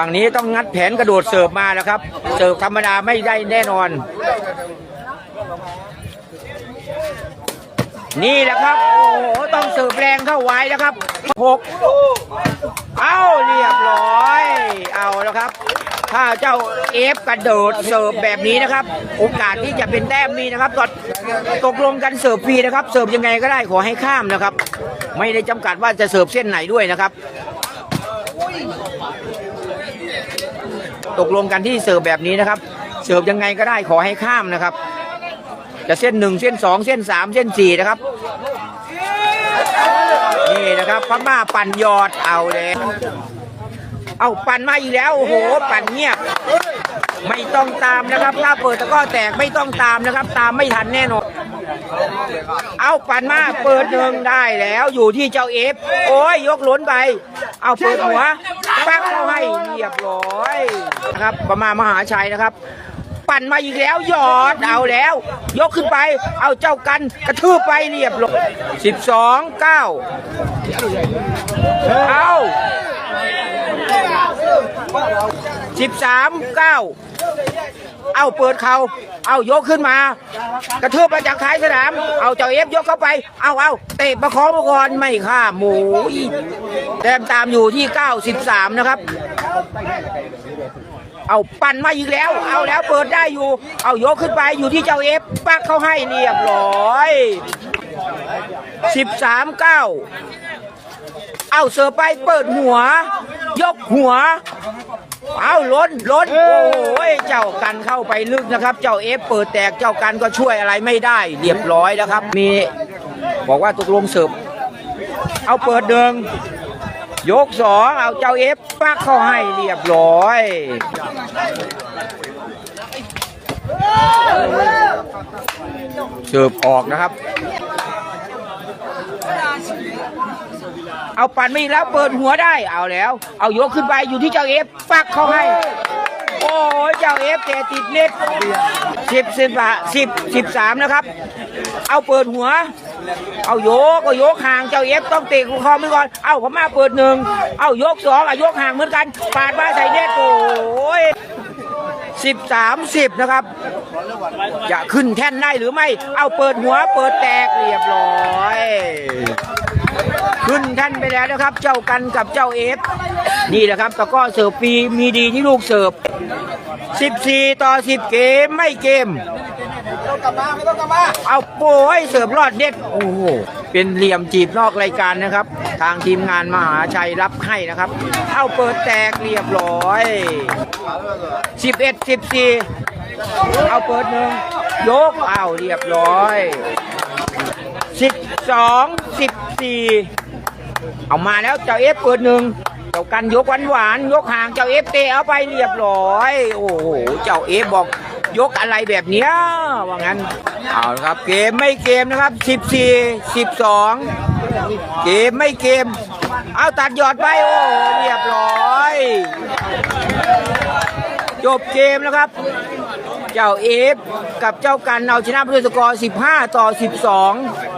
ฝั่งนี้ต้องงัดแผนกระโดดเสิร์ฟมาแล้วครับ เสิร์ฟธรรมดาไม่ได้แน่นอน นี่แหละครับ โอ้โหต้องเสิร์ฟแรงเข้าไว้นะครับหกเอาเรียบร้อย เอาแล้วครับ ถ้าเจ้าเอฟกระโดดเสิร์ฟแบบนี้นะครับ โอกาสที่จะเป็นแต้มมีนะครับตอนตกลงกันเสิร์ฟฟรีนะครับ เสิร์ฟยังไงก็ได้ขอให้ข้ามนะครับ ไม่ได้จำกัดว่าจะเสิร์ฟเส้นไหนด้วยนะครับ ตกลงกันที่เสิร์ฟแบบนี้นะครับ เสิร์ฟยังไงก็ได้ขอให้ข้ามนะครับ จะเส้นหนึ่งเส้นสองเส้นสามเส้นสี่นะครับ นี่นะครับพม่าปั่นยอดเอาเลยเอาปั่นมาอีกแล้วโอ้โห ปั่นเงียบ ไม่ต้องตามนะครับ ถ้าเปิดตะก้อแตกไม่ต้องตามนะครับ ตามไม่ทันแน่นอนเอาปั่นมาเปิดหนึ่งได้แล้วอยู่ที่เจ้าเอฟโอ้ยยกล้นไป เอาเปิดหัว ปักเข้าให้เรียบร้อยนะครับประมาณมหาชัยนะครับ ปั่นมาอีกแล้วหยอดเอาแล้ว ยกขึ้นไป เอาเจ้ากันกระทืบไปเรียบร้อยสิบสองเก้าเอา สิบสามเก้าเอาเปิดเขาเอายกขึ้นมา กระเทือบมาจากท้ายสนาม เอาเจ้าเอฟยกเข้าไป เอาเอาเตะประคองมาก่อนไม่ข้าหมูแต้มตามอยู่ที่93นะครับ เอาปั่นมาอีกแล้ว เอาแล้วเปิดได้อยู่ เอายกขึ้นไปอยู่ที่เจ้าเอฟปักเข้าให้เรียบร้อย13 9เอาเสือไปเปิดหัว ยกหัว เอาล้นล้นโอ้ยเจ้ากันเข้าไปลึกนะครับ เจ้าเอฟเปิดแตกเจ้ากันก็ช่วยอะไรไม่ได้เรียบร้อยแล้วครับ มีบอกว่าตกลงเสิร์ฟเอาเปิดเดิงยกสองเอาเจ้าเอฟปักเข้าให้เรียบร้อยเสิร์ฟออกนะครับ เอาปั่นมาอีกแล้วเปิดหัวได้เอาแล้ว เอายกขึ้นไปอยู่ที่เจ้าเอฟปักเข้าให้ โอ้ยเจ้าเอฟเตะติดเน็ตสิบสิบสิบสิบสามนะครับ เอาเปิดหัว เอาโยกก็โยกห่างเจ้าเอฟต้องเตะคอมือก่อน เอาผมมาเปิดหนึ่งเอายกสองเอายกห่างเหมือนกันปาดมาใส่เน็ตโอ้ยสิบสามสิบนะครับ จะขึ้นแท่นได้หรือไม่ เอาเปิดหัวเปิดแตกเรียบร้อย ขึ้นแท่นไปแล้วนะครับ เจ้ากันกับเจ้าเอฟ นี่แหละครับตะกร้อเสิร์ฟฟรีมีดีที่ลูกเสิร์ฟ 14 ต่อ 10 เกมไม่เกมเอาโป้ยเสิร์ฟรอดเน็ตโอ้โหเป็นเหลี่ยมจีบนอกรายการนะครับ ทางทีมงานมหาชัยรับให้นะครับ เอาเปิดแตกเรียบร้อย 11 14 เอาเปิดหนึ่งยกเอาเรียบร้อย12 14เอามาแล้วเจ้าเอฟเปิดหนึ่งเจ้ากันยกหวานหวานยกห่างเจ้าเอฟเตะเอาไปเรียบร้อย โอ้โหเจ้าเอฟบอกยกอะไรแบบเนี้ยว่างั้นเอาครับเกมไม่เกมนะครับ14 12เกมไม่เกม เอาตัดยอดไปโอ้เรียบร้อย จบเกมแล้วครับ เจ้าเอฟกับเจ้ากันเอาชนะด้วยสกอร์ 15 ต่อ 12